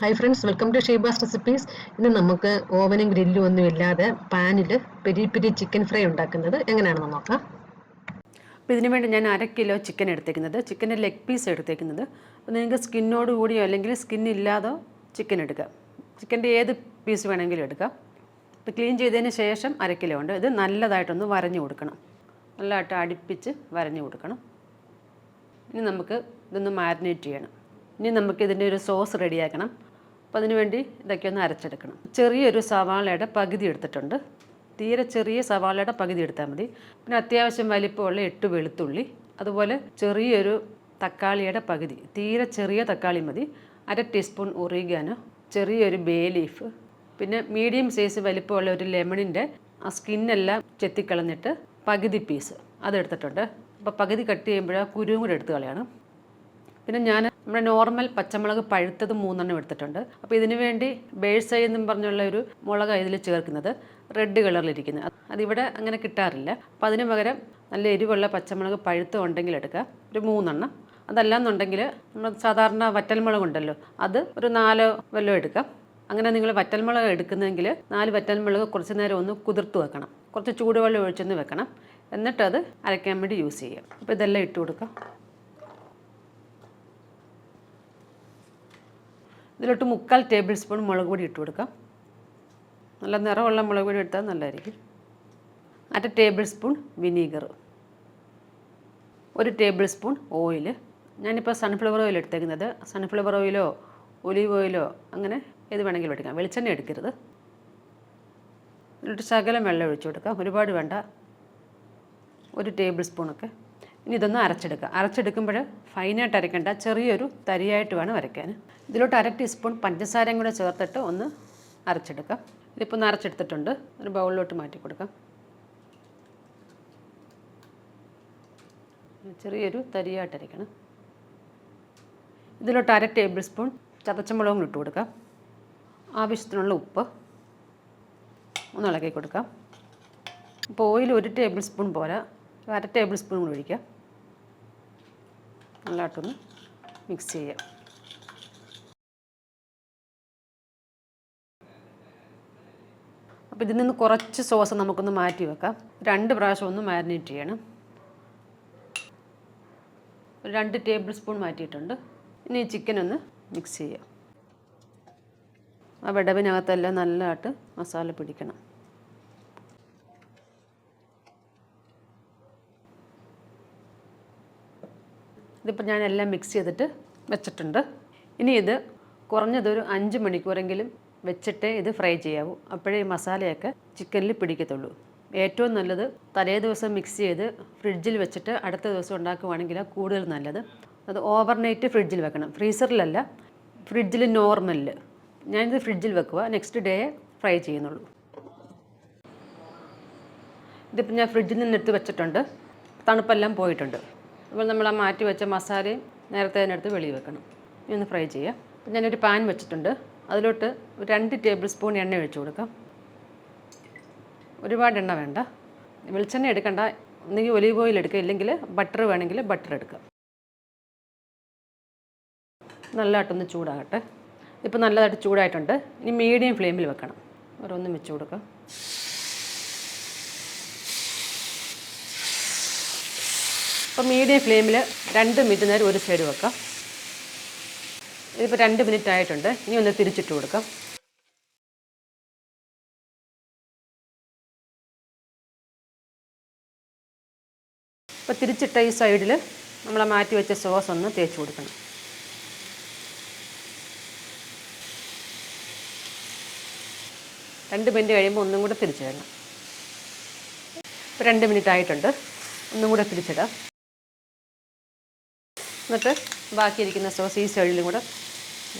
Hi friends welcome to Sheeba's recipes ഇന്ന് നമുക്ക് ഓവനും ഗ്രില്ലും ഒന്നും ഇല്ലാതെ പാനിൽ പെരി പെരി ചിക്കൻ ഫ്രൈ ഉണ്ടാക്കുന്നത് എങ്ങനെയാണെന്ന് നോക്കാം. അപ്പോൾ ഇതിന് വേണ്ടി ഞാൻ അര കിലോ ചിക്കൻ എടുത്തേക്കുന്നത്. ചിക്കന്റെ ലെഗ് പീസ് എടുത്തേക്കുന്നത്. അപ്പോൾ നിങ്ങൾക്ക് സ്കിന്നോട് കൂടിയോ അല്ലെങ്കിൽ സ്കിൻ ചിക്കൻ എടുക്കാം. ചിക്കന്റെ ഏത് പീസ് വേണമെങ്കിലും എടുക്കാം. അപ്പോൾ ക്ലീൻ ചെയ്തതിന് ശേഷം അര കിലോ ഉണ്ട്. ഇത് നല്ലതായിട്ടൊന്ന് വരഞ്ഞു കൊടുക്കണം. നല്ലതായിട്ട് അടുപ്പിച്ച് വരഞ്ഞു കൊടുക്കണം. ഇനി നമുക്ക് ഇതൊന്ന് മാരിനേറ്റ് ചെയ്യണം. ഇനി നമുക്ക് ഇതിന്റെ ഒരു സോസ് റെഡിയാക്കണം അപ്പോൾ അതിന് വേണ്ടി ഇതൊക്കെ ഒന്ന് അരച്ചെടുക്കണം. ചെറിയൊരു സവാളയുടെ പകുതി എടുത്തിട്ടുണ്ട്. തീരെ ചെറിയ സവാളയുടെ പകുതി എടുത്താൽ മതി. പിന്നെ അത്യാവശ്യം വലിപ്പമുള്ള എട്ട് വെളുത്തുള്ളി അതുപോലെ ചെറിയൊരു തക്കാളിയുടെ പകുതി. തീരെ ചെറിയ തക്കാളി മതി. അര ടീസ്പൂൺ ഒറിഗാനോ ചെറിയൊരു ബേ ലീഫ് പിന്നെ മീഡിയം സൈസ് വലിപ്പമുള്ള ഒരു ലെമണിന്റെ ആ സ്കിന്നെല്ലാം ചെത്തിക്കളഞ്ഞിട്ട് പകുതി പീസ് അതെടുത്തിട്ടുണ്ട് അപ്പോൾ പകുതി കട്ട് ചെയ്യുമ്പോൾ ആ കുരുവും കൂടെ എടുത്ത് കളയണം. പിന്നെ ഞാൻ നമ്മുടെ നോർമൽ പച്ചമുളക് പഴുത്തത് മൂന്നെണ്ണം എടുത്തിട്ടുണ്ട്. അപ്പോൾ ഇതിനു വേണ്ടി ബേഴ്സൈ എന്നും പറഞ്ഞുള്ള ഒരു മുളക് ഇതിൽ ചേർക്കുന്നത്. റെഡ് കളറിലിരിക്കുന്നത് അത് അതിവിടെ അങ്ങനെ കിട്ടാറില്ല. അപ്പോൾ അതിന് പകരം നല്ല എരിവുള്ള പച്ചമുളക് പഴുത്തം ഉണ്ടെങ്കിൽ എടുക്കുക. ഒരു മൂന്നെണ്ണം. അതല്ലാന്നുണ്ടെങ്കിൽ നമ്മൾ സാധാരണ വറ്റൽമുളക് ഉണ്ടല്ലോ അത് ഒരു നാലോ വല്ലോ എടുക്കാം. അങ്ങനെ നിങ്ങൾ വറ്റൽമുളക് എടുക്കുന്നെങ്കിൽ നാല് വറ്റൽമുളക് കുറച്ച് നേരം ഒന്ന് കുതിർത്ത് വെക്കണം. കുറച്ച് ചൂടുവെള്ളം ഒഴിച്ചൊന്ന് വെക്കണം. എന്നിട്ടത് അരയ്ക്കാൻ വേണ്ടി യൂസ് ചെയ്യാം. അപ്പോൾ ഇതെല്ലാം ഇട്ട് കൊടുക്കാം. ഇതിലോട്ട് മുക്കാൽ ടേബിൾ സ്പൂൺ മുളക് പൊടി ഇട്ട് കൊടുക്കാം. നല്ല നിറമുള്ള മുളക് പൊടി എടുത്താൽ നല്ലതായിരിക്കും. അര ടേബിൾ സ്പൂൺ വിനീഗർ. ഒരു ടേബിൾ സ്പൂൺ ഓയിൽ ഞാനിപ്പോൾ സൺഫ്ലവർ ഓയിൽ എടുത്തേക്കുന്നത്. സൺഫ്ലവർ ഓയിലോ ഒലീവ് ഓയിലോ അങ്ങനെ ഏത് വേണമെങ്കിലും എടുക്കാം. വെളിച്ചെണ്ണ എടുക്കരുത്. എന്നിട്ട് ശകലം വെള്ളം ഒഴിച്ചു കൊടുക്കാം. ഒരുപാട് വേണ്ട. ഒരു ടേബിൾ സ്പൂണൊക്കെ ഇനി ഇതൊന്ന് അരച്ചെടുക്കുക. അരച്ചെടുക്കുമ്പോൾ ഫൈനായിട്ട് അരയ്ക്കേണ്ട. ചെറിയൊരു തരിയായിട്ട് വേണം അരയ്ക്കാൻ. ഇതിലോട്ട് അര ടീസ്പൂൺ പഞ്ചസാരയും കൂടെ ചേർത്തിട്ട് ഒന്ന് അരച്ചെടുക്കാം ഇതിപ്പോൾ ഒന്ന് അരച്ചെടുത്തിട്ടുണ്ട്. ഒരു ബൗളിലോട്ട് മാറ്റി കൊടുക്കാം. ചെറിയൊരു തരിയായിട്ട് അരയ്ക്കണം. ഇതിലോട്ട് അര ടേബിൾ സ്പൂൺ ചതച്ചമുളകും ഇട്ട് കൊടുക്കാം ആവശ്യത്തിനുള്ള ഉപ്പ് ഒന്ന് ഇളക്കി കൊടുക്കാം ഇപ്പോൾ ഓയിൽ ഒരു ടേബിൾ സ്പൂൺ പോരാ അര ടേബിൾ സ്പൂൺ കൂടി ഒഴിക്കാം നല്ലതായിട്ടൊന്ന് മിക്സ് ചെയ്യാം. അപ്പോൾ ഇതിൽ നിന്ന് കുറച്ച് സോസ് നമുക്കൊന്ന് മാറ്റി വെക്കാം. രണ്ട് പ്രാവശ്യം ഒന്ന് മാരിനേറ്റ് ചെയ്യണം. രണ്ട് ടേബിൾ സ്പൂൺ മാറ്റിയിട്ടുണ്ട്. ഇനി ചിക്കൻ ഒന്ന് മിക്സ് ചെയ്യാം. ആ വിടവിനകത്തെല്ലാം നല്ലതായിട്ട് മസാല പിടിക്കണം. ഇതിപ്പോൾ ഞാൻ എല്ലാം മിക്സ് ചെയ്തിട്ട് വെച്ചിട്ടുണ്ട്. ഇനി ഇത് കുറഞ്ഞതൊരു അഞ്ച് മണിക്കൂറെങ്കിലും വെച്ചിട്ടേ ഇത് ഫ്രൈ ചെയ്യാവൂ. അപ്പോഴേ ഈ മസാലയൊക്കെ ചിക്കനിൽ പിടിക്കത്തുള്ളൂ. ഏറ്റവും നല്ലത് തലേ ദിവസം മിക്സ് ചെയ്ത് ഫ്രിഡ്ജിൽ വെച്ചിട്ട് അടുത്ത ദിവസം ഉണ്ടാക്കുവാണെങ്കിൽ കൂടുതൽ നല്ലത്. അത് ഓവർനൈറ്റ് ഫ്രിഡ്ജിൽ വെക്കണം. ഫ്രീസറിലല്ല ഫ്രിഡ്ജിൽ നോർമലിൽ ഞാനിത് ഫ്രിഡ്ജിൽ വെക്കുക നെക്സ്റ്റ് ഡേ ഫ്രൈ ചെയ്യുന്നുള്ളൂ. ഇതിപ്പോൾ ഞാൻ ഫ്രിഡ്ജിൽ നിന്ന് എടുത്ത് വെച്ചിട്ടുണ്ട്. തണുപ്പെല്ലാം പോയിട്ടുണ്ട്. അപ്പോൾ നമ്മൾ ആ മാറ്റി വെച്ച മസാലയും നേരത്തെ അതിനടുത്ത് വെളിയിൽ വെക്കണം. ഇനി ഒന്ന് ഫ്രൈ ചെയ്യാം. അപ്പം ഞാനൊരു പാൻ വെച്ചിട്ടുണ്ട്. അതിലോട്ട് രണ്ട് ടേബിൾ സ്പൂൺ എണ്ണ ഒഴിച്ചു കൊടുക്കാം. ഒരുപാട് എണ്ണ വേണ്ട. വെളിച്ചെണ്ണ എടുക്കണ്ട. ഒന്നുകിൽ ഒലീവ് ഓയിൽ എടുക്കുക ഇല്ലെങ്കിൽ ബട്ടർ വേണമെങ്കിൽ ബട്ടർ എടുക്കുക നല്ലതായിട്ടൊന്ന് ചൂടാകട്ടെ. ഇപ്പോൾ നല്ലതായിട്ട് ചൂടായിട്ടുണ്ട്. ഇനി മീഡിയം ഫ്ലെയിമിൽ വെക്കണം. ഓരോന്നും വെച്ച് കൊടുക്കാം. അപ്പോൾ മീഡിയം ഫ്ലെയിമിൽ രണ്ട് മിനിറ്റ് നേരം ഒരു സൈഡ് വെക്കാം. ഇതിപ്പോൾ രണ്ട് മിനിറ്റ് ആയിട്ടുണ്ട്. ഇനി ഒന്ന് തിരിച്ചിട്ട് കൊടുക്കാം. ഇപ്പോൾ തിരിച്ചിട്ട ഈ സൈഡിൽ നമ്മൾ മാറ്റി വെച്ച സോസ് ഒന്ന് തേച്ച് കൊടുക്കണം. രണ്ട് മിനിറ്റ് കഴിയുമ്പോൾ ഒന്നും കൂടെ തിരിച്ചിടണം ഇപ്പോൾ രണ്ട് മിനിറ്റ് ആയിട്ടുണ്ട്. ഒന്നും കൂടെ തിരിച്ചിടാം. എന്നിട്ട് ബാക്കിയിരിക്കുന്ന സോസ് ഈ സൈഡിലും കൂടെ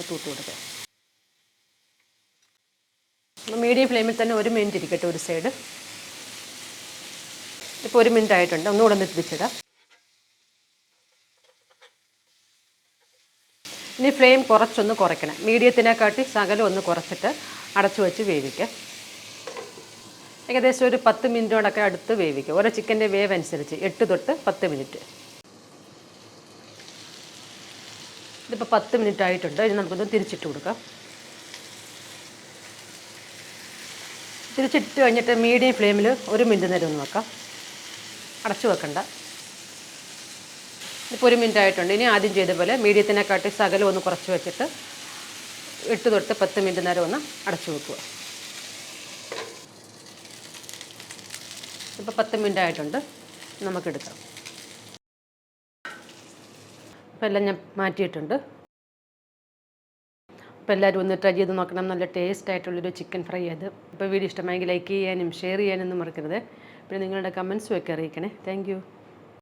തൂത്ത് കൊടുക്കുക. മീഡിയം ഫ്ലെയിമിൽ തന്നെ ഒരു മിനിറ്റ് ഇരിക്കട്ടെ ഒരു സൈഡ്. ഇപ്പോൾ ഒരു മിനിറ്റ് ആയിട്ടുണ്ട്. ഒന്നുകൂടെ ഒന്ന് എത്തിപ്പിച്ചിടാം ഇനി ഫ്ലെയിം കുറച്ചൊന്ന് കുറയ്ക്കണം. മീഡിയത്തിനെക്കാട്ടി ശകലം ഒന്ന് കുറച്ചിട്ട് അടച്ചു വെച്ച് വേവിക്കുക ഏകദേശം ഒരു പത്ത് മിനിറ്റോടൊക്കെ അടുത്ത് വേവിക്കുക ഓരോ ചിക്കന്റെ വേവ് അനുസരിച്ച് എട്ട് തൊട്ട് പത്ത് മിനിറ്റ്. ഇതിപ്പോൾ പത്ത് മിനിറ്റ് ആയിട്ടുണ്ട് ഇനി നമുക്കൊന്ന് തിരിച്ചിട്ട് കൊടുക്കാം. തിരിച്ചിട്ട് കഴിഞ്ഞിട്ട് മീഡിയം ഫ്ലെയിമിൽ ഒരു മിനിറ്റ് നേരം ഒന്ന് വെക്കാം. അടച്ചു വെക്കണ്ട. ഇപ്പോൾ ഒരു മിനിറ്റ് ആയിട്ടുണ്ട് ഇനി ആദ്യം ചെയ്ത പോലെ മീഡിയത്തിനെക്കാട്ടി സകലം ഒന്ന് കുറച്ച് വെച്ചിട്ട് എട്ട് തൊട്ട് പത്ത് മിനിറ്റ് നേരം ഒന്ന് അടച്ചു വെക്കുക. ഇപ്പോൾ പത്ത് മിനിറ്റ് ആയിട്ടുണ്ട് നമുക്കെടുക്കാം. അപ്പോൾ എല്ലാം ഞാൻ മാറ്റിയിട്ടുണ്ട്. അപ്പോൾ എല്ലാവരും ഒന്ന് ട്രൈ ചെയ്ത് നോക്കണം. നല്ല ടേസ്റ്റ് ആയിട്ടുള്ളൊരു ചിക്കൻ ഫ്രൈ അത്. അപ്പോൾ വീഡിയോ ഇഷ്ടമായെങ്കിൽ ലൈക്ക് ചെയ്യാനും ഷെയർ ചെയ്യാനൊന്നും മറക്കരുത്. പിന്നെ നിങ്ങളുടെ കമൻസും ഒക്കെ അറിയിക്കണേ. താങ്ക്